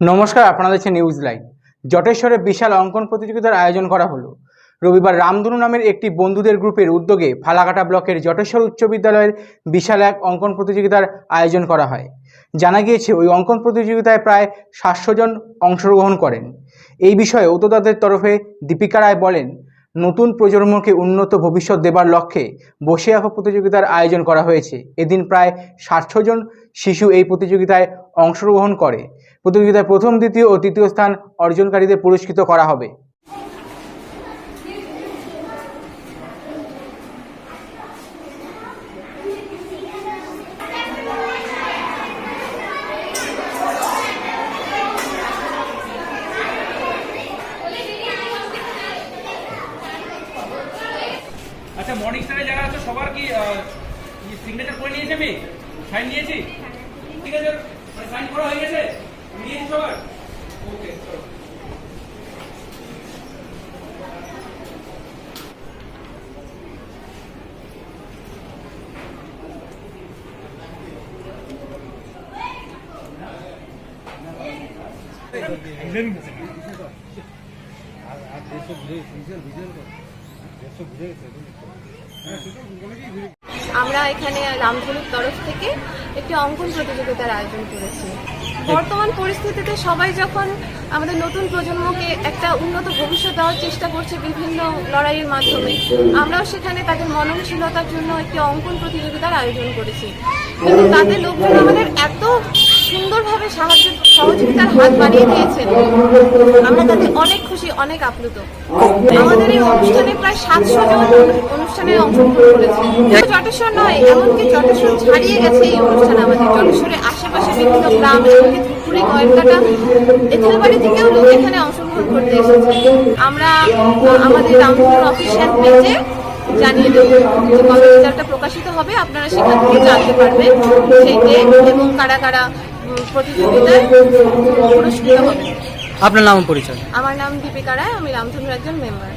নমস্কার, আপনারা দেখছেন নিউজ লাইভ জটেশ্বরে বিশাল অঙ্কন প্রতিযোগিতার আয়োজন করা হলো। রবিবার রামধনু নামের একটি বন্ধুদের গ্রুপের উদ্যোগে ফালাকাটা ব্লকের জটেশ্বর উচ্চ বিদ্যালয়ের বিশাল এক অঙ্কন প্রতিযোগিতার আয়োজন করা হয়। জানা গিয়েছে, ওই অঙ্কন প্রতিযোগিতায় প্রায় সাতশো জন অংশগ্রহণ করেন। এই বিষয়ে উদ্যোক্তাদের তরফে দীপিকা রায় বলেন, নতুন প্রজন্মকে উন্নত ভবিষ্যৎ দেবার লক্ষ্যে বসে আঁকো প্রতিযোগিতার আয়োজন করা হয়েছে। এদিন প্রায় সাতশো জন শিশু এই প্রতিযোগিতায় অংশগ্রহণ করে। প্রতিযোগিতায় প্রথম দ্বিতীয় ও তৃতীয় স্থান অর্জনকারীদের পুরস্কৃত করা হবে। আচ্ছা মর্নিং স্টারে যারা আছে সবার কি সিগনেচার করে নিয়েছে আমি সাইন নিয়েছি? ঠিক আছে সাইন করা হয়ে গেছে? लिए सर ओके 아, 아, 됐어, 무대, 무대, 무대, 됐어, 무대, 됐어, 무대. আমরা এখানে রামধনুর তরফ থেকে একটি অঙ্কন প্রতিযোগিতার আয়োজন করেছি। বর্তমান পরিস্থিতিতে সবাই যখন আমাদের নতুন প্রজন্মকে একটা উন্নত ভবিষ্যৎ দেওয়ার চেষ্টা করছে বিভিন্ন লড়াইয়ের মাধ্যমে আমরাও সেখানে তাদের মননশীলতার জন্য একটি অঙ্কন প্রতিযোগিতার আয়োজন করেছি। কিন্তু তাদের লোকজন আমাদের এত সুন্দরভাবে সাহায্য সহযোগিতার হাত বাড়িয়ে দিয়েছেন। আমরা তাতে অনেক খুশি, অনেক আপ্লুত। আমাদের এই অনুষ্ঠানে প্রায় সাতশো জন অনুষ্ঠানে অংশগ্রহণ করেছে জটেশ্বর নয়, এমনকি জটেশ্বর ছাড়িয়ে গেছে এই অনুষ্ঠান আমাদের। জটেশ্বরের আশেপাশে বিভিন্ন গ্রাম, এমনকি ধুপুরি গয়েরকাটা এখানবাড়ি থেকেও লোক এখানে অংশগ্রহণ করতে এসেছে। আমরা আমাদের রামপুর অফিসিয়াল পেজে জানিয়ে দেবো যে কবে রেজাল্টটা প্রকাশিত হবে। আপনারা সেখান থেকে জানতে পারবেন সেই ডেট এবং কারা কারা প্রতিযোগিতায় পুরস্কৃত হবে। আপনার নাম পরিচয়? আমার নাম দীপিকা রায় আমি রামধনুর একজন মেম্বার